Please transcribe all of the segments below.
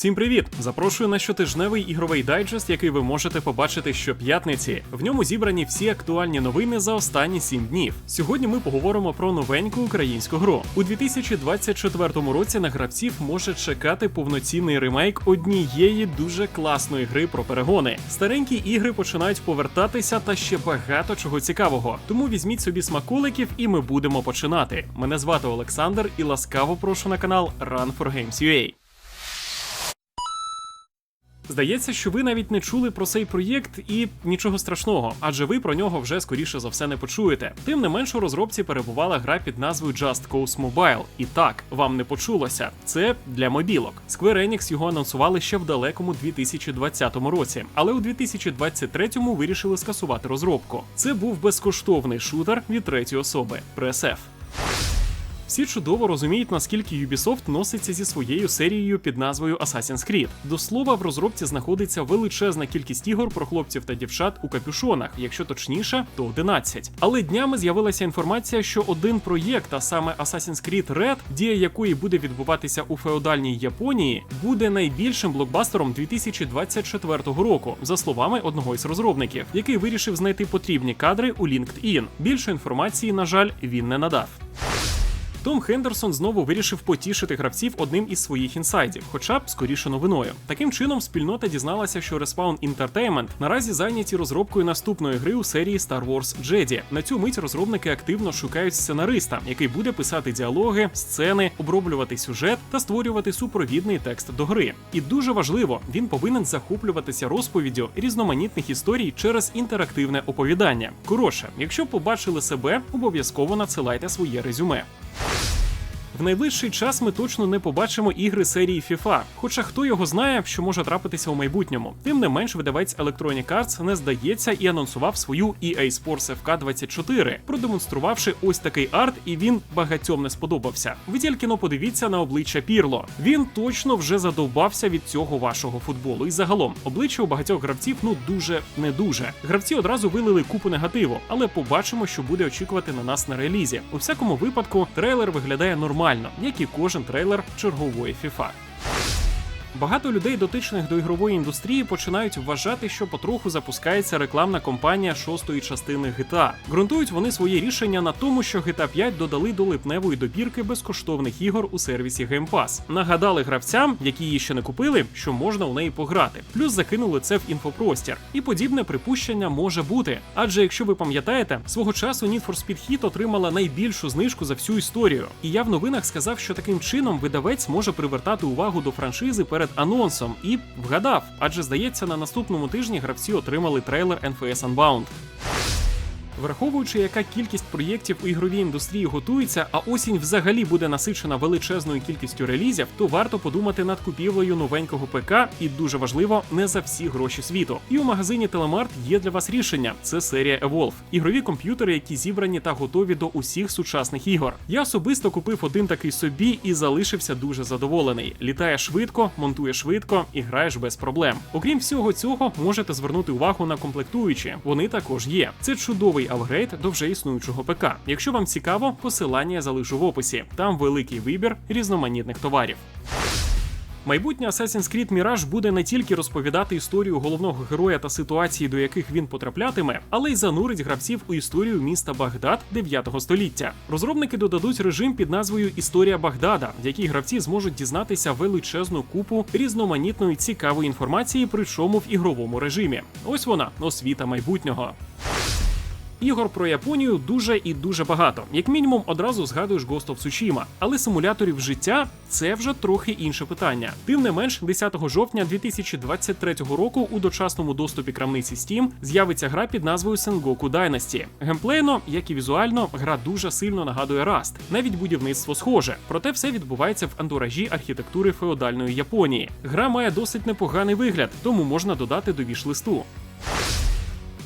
Всім привіт! Запрошую на щотижневий ігровий дайджест, який ви можете побачити щоп'ятниці. В ньому зібрані всі актуальні новини за останні 7 днів. Сьогодні ми поговоримо про новеньку українську гру. У 2024 році на гравців може чекати повноцінний ремейк однієї дуже класної гри про перегони. Старенькі ігри починають повертатися та ще багато чого цікавого. Тому візьміть собі смаколиків, і ми будемо починати. Мене звати Олександр і ласкаво прошу на канал Run for Games UA. Здається, що ви навіть не чули про цей проєкт і нічого страшного, адже ви про нього вже скоріше за все не почуєте. Тим не менш, у розробці перебувала гра під назвою Just Cause Mobile. І так, вам не почулося. Це для мобілок. Square Enix його анонсували ще в далекому 2020 році, але у 2023-му вирішили скасувати розробку. Це був безкоштовний шутер від третьої особи Press F. Всі чудово розуміють, наскільки Ubisoft носиться зі своєю серією під назвою Assassin's Creed. До слова, в розробці знаходиться величезна кількість ігор про хлопців та дівчат у капюшонах, якщо точніше, то 11. Але днями з'явилася інформація, що один проєкт, а саме Assassin's Creed Red, дія якої буде відбуватися у феодальній Японії, буде найбільшим блокбастером 2024 року, за словами одного із розробників, який вирішив знайти потрібні кадри у LinkedIn. Більше інформації, на жаль, він не надав. Том Хендерсон знову вирішив потішити гравців одним із своїх інсайдів, хоча б скоріше новиною. Таким чином, спільнота дізналася, що Respawn Entertainment наразі зайняті розробкою наступної гри у серії Star Wars Jedi. На цю мить розробники активно шукають сценариста, який буде писати діалоги, сцени, оброблювати сюжет та створювати супровідний текст до гри. І дуже важливо, він повинен захоплюватися розповіддю різноманітних історій через інтерактивне оповідання. Коротше, якщо побачили себе, обов'язково надсилайте своє резюме. В найближчий час ми точно не побачимо ігри серії FIFA, хоча хто його знає, що може трапитися у майбутньому. Тим не менш, видавець Electronic Arts не здається і анонсував свою EA Sports FK 24, продемонструвавши ось такий арт, і він багатьом не сподобався. Ви тільки но подивіться на обличчя Пірло. Він точно вже задовбався від цього вашого футболу. І загалом обличчя у багатьох гравців ну дуже не дуже. Гравці одразу вилили купу негативу, але побачимо, що буде очікувати на нас на релізі. У всякому випадку трейлер виглядає нормально, як і кожен трейлер чергової FIFA. Багато людей, дотичних до ігрової індустрії, починають вважати, що потроху запускається рекламна кампанія шостої частини GTA. Ґрунтують вони своє рішення на тому, що GTA 5 додали до липневої добірки безкоштовних ігор у сервісі Game Pass. Нагадали гравцям, які її ще не купили, що можна у неї пограти. Плюс закинули це в інфопростір. І подібне припущення може бути. Адже якщо ви пам'ятаєте, свого часу Need for Speed Heat отримала найбільшу знижку за всю історію. І я в новинах сказав, що таким чином видавець може привертати увагу до франшизи перед анонсом і вгадав, адже здається, на наступному тижні гравці отримали трейлер NFS Unbound. Враховуючи, яка кількість проєктів у ігровій індустрії готується, а осінь взагалі буде насичена величезною кількістю релізів, то варто подумати над купівлею новенького ПК, і дуже важливо, не за всі гроші світу. І у магазині Телемарт є для вас рішення: це серія Evolve. ігрові комп'ютери, які зібрані та готові до усіх сучасних ігор. Я особисто купив один такий собі і залишився дуже задоволений. Літає швидко, монтує швидко і граєш без проблем. Окрім всього цього, можете звернути увагу на комплектуючі. Вони також є. Це чудовий апгрейд до вже існуючого ПК. Якщо вам цікаво, посилання я залишу в описі. Там великий вибір різноманітних товарів. Майбутнє Assassin's Creed Mirage буде не тільки розповідати історію головного героя та ситуації, до яких він потраплятиме, але й занурить гравців у історію міста Багдад 9 століття. Розробники додадуть режим під назвою Історія Багдада, в якій гравці зможуть дізнатися величезну купу різноманітної цікавої інформації, причому в ігровому режимі. Ось вона освіта майбутнього. Ігор про Японію дуже і дуже багато. Як мінімум, одразу згадуєш Ghost of Tsushima. Але симуляторів життя це вже трохи інше питання. Тим не менш, 10 жовтня 2023 року у дочасному доступі крамниці Steam з'явиться гра під назвою Sengoku Dynasty. Геймплейно, як і візуально, гра дуже сильно нагадує Rust. Навіть будівництво схоже. Проте все відбувається в антуражі архітектури феодальної Японії. Гра має досить непоганий вигляд, тому можна додати до віш-листу.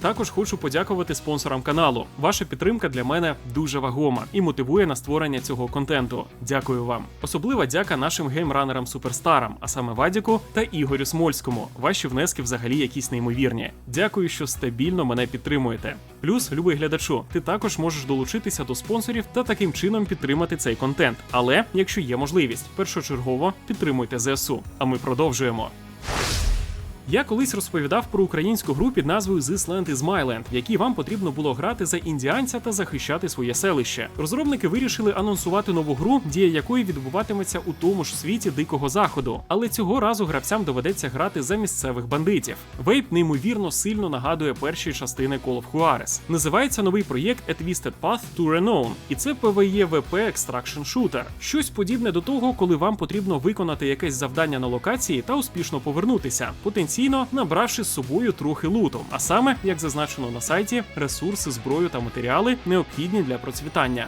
Також хочу подякувати спонсорам каналу. Ваша підтримка для мене дуже вагома і мотивує на створення цього контенту. Дякую вам. Особлива дяка нашим геймранерам суперстарам, а саме Вадіку та Ігорю Смольському. Ваші внески взагалі якісь неймовірні. Дякую, що стабільно мене підтримуєте. Плюс, любий глядачу, ти також можеш долучитися до спонсорів та таким чином підтримати цей контент. Але якщо є можливість, першочергово підтримуйте ЗСУ. А ми продовжуємо. Я колись розповідав про українську гру під назвою This Land is My Land, в якій вам потрібно було грати за індіанця та захищати своє селище. Розробники вирішили анонсувати нову гру, дія якої відбуватиметься у тому ж світі дикого заходу. Але цього разу гравцям доведеться грати за місцевих бандитів. Вейп неймовірно сильно нагадує перші частини Call of Juarez. Називається новий проєкт A Twisted Path to Renown, і це PvE VP Extraction Shooter. Щось подібне до того, коли вам потрібно виконати якесь завдання на локації та успішно повернутися. Набравши з собою трохи луту, а саме, як зазначено на сайті, ресурси, зброю та матеріали необхідні для процвітання.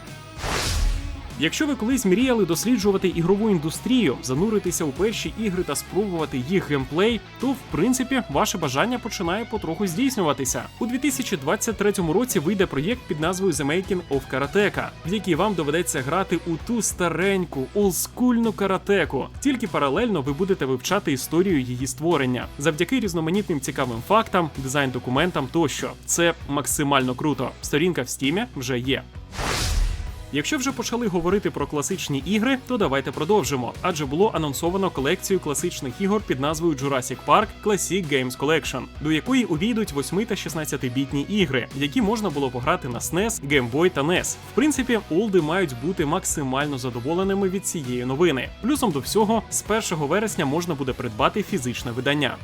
Якщо ви колись мріяли досліджувати ігрову індустрію, зануритися у перші ігри та спробувати їх геймплей, то в принципі ваше бажання починає потроху здійснюватися. У 2023 році вийде проєкт під назвою The Making of Karateka, в якій вам доведеться грати у ту стареньку олдскульну каратеку. Тільки паралельно ви будете вивчати історію її створення завдяки різноманітним цікавим фактам, дизайн-документам тощо. Це максимально круто. Сторінка в стімі вже є. Якщо вже почали говорити про класичні ігри, то давайте продовжимо, адже було анонсовано колекцію класичних ігор під назвою Jurassic Park Classic Games Collection, до якої увійдуть 8 та 16-бітні ігри, які можна було пограти на SNES, Game Boy та NES. В принципі, олди мають бути максимально задоволеними від цієї новини. Плюсом до всього, з 1 вересня можна буде придбати фізичне видання.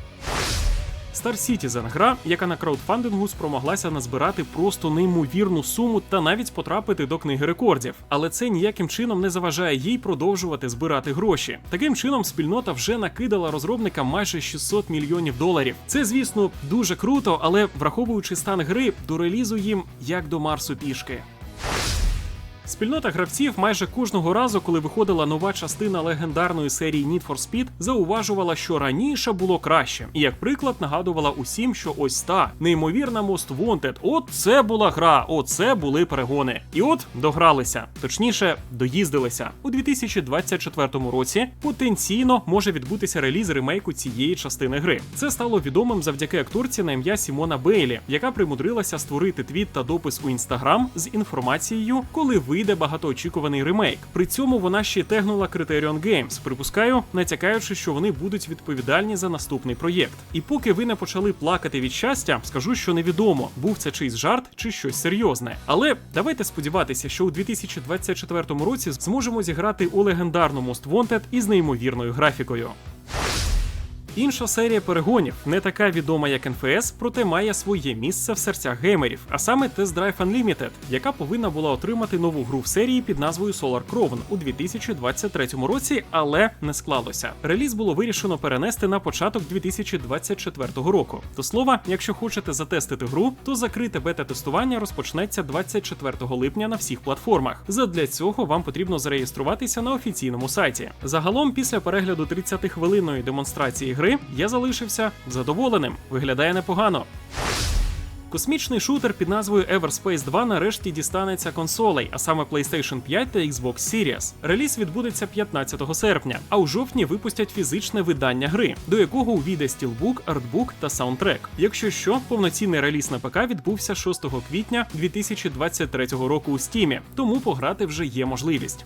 Star Citizen – гра, яка на краудфандингу спромоглася назбирати просто неймовірну суму та навіть потрапити до книги рекордів. Але це ніяким чином не заважає їй продовжувати збирати гроші. Таким чином, спільнота вже накидала розробникам майже 600 мільйонів доларів. Це, звісно, дуже круто, але враховуючи стан гри, до релізу їм як до Марсу пішки. Спільнота гравців майже кожного разу, коли виходила нова частина легендарної серії Need for Speed, зауважувала, що раніше було краще, і як приклад нагадувала усім, що ось та неймовірна Most Wanted, От це була гра, оце були перегони. І от догралися, точніше, доїздилися у 2024 році. Потенційно може відбутися реліз ремейку цієї частини гри. Це стало відомим завдяки акторці на ім'я Сімона Бейлі, яка примудрилася створити твіт та допис у інстаграм з інформацією, коли вийде багатоочікуваний ремейк. При цьому вона ще тегнула Criterion Games, припускаю, натякаючи, що вони будуть відповідальні за наступний проєкт. І поки ви не почали плакати від щастя, скажу, що невідомо, був це чийсь жарт чи щось серйозне. Але давайте сподіватися, що у 2024 році зможемо зіграти у легендарну Most Wanted із неймовірною графікою. Інша серія перегонів не така відома, як НФС, проте має своє місце в серцях геймерів, а саме Test Drive Unlimited, яка повинна була отримати нову гру в серії під назвою Solar Crown у 2023 році, але не склалося. Реліз було вирішено перенести на початок 2024 року. До слова, якщо хочете затестити гру, то закрите бета-тестування розпочнеться 24 липня на всіх платформах. Задля цього вам потрібно зареєструватися на офіційному сайті. Загалом, після перегляду 30-хвилинної демонстрації гри я залишився задоволеним. Виглядає непогано. Космічний шутер під назвою Everspace 2 нарешті дістанеться консолей, а саме PlayStation 5 та Xbox Series. Реліз відбудеться 15 серпня, а у жовтні випустять фізичне видання гри, до якого увійде стілбук, артбук та саундтрек. Якщо що, повноцінний реліз на ПК відбувся 6 квітня 2023 року у Стімі, тому пограти вже є можливість.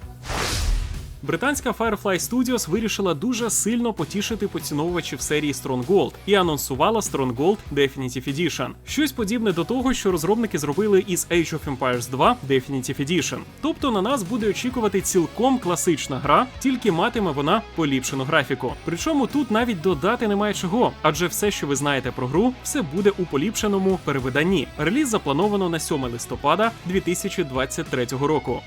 Британська Firefly Studios вирішила дуже сильно потішити поціновувачів серії Stronghold і анонсувала Stronghold Definitive Edition. Щось подібне до того, що розробники зробили із Age of Empires 2 Definitive Edition. Тобто на нас буде очікувати цілком класична гра, тільки матиме вона поліпшену графіку. Причому тут навіть додати немає чого, адже все, що ви знаєте про гру, все буде у поліпшеному перевиданні. Реліз заплановано на 7 листопада 2023 року.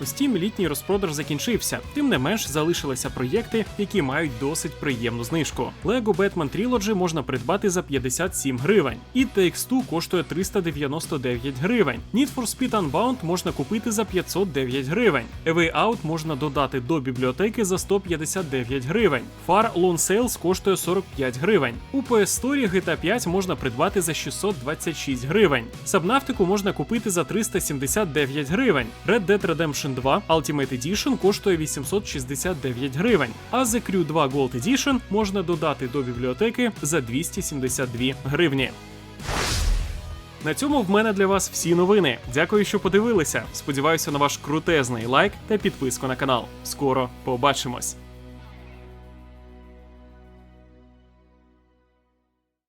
У літній розпродаж закінчився, тим не менш залишилися проєкти, які мають досить приємну знижку. Lego Batman Trilogy можна придбати за 57 гривень, і Takes-Two коштує 399 гривень. Need for Speed Unbound можна купити за 509 гривень. A Out можна додати до бібліотеки за 159 гривень. Far Lone Sales коштує 45 гривень. У PS Store GTA 5 можна придбати за 626 гривень. Сабнафтику можна купити за 379 гривень. Red Dead Redemption 2 Ultimate Edition коштує 869 гривень. А The Crew 2 Gold Edition можна додати до бібліотеки за 272 гривні. На цьому в мене для вас всі новини. Дякую, що подивилися. Сподіваюся на ваш крутезний лайк та підписку на канал. Скоро побачимось.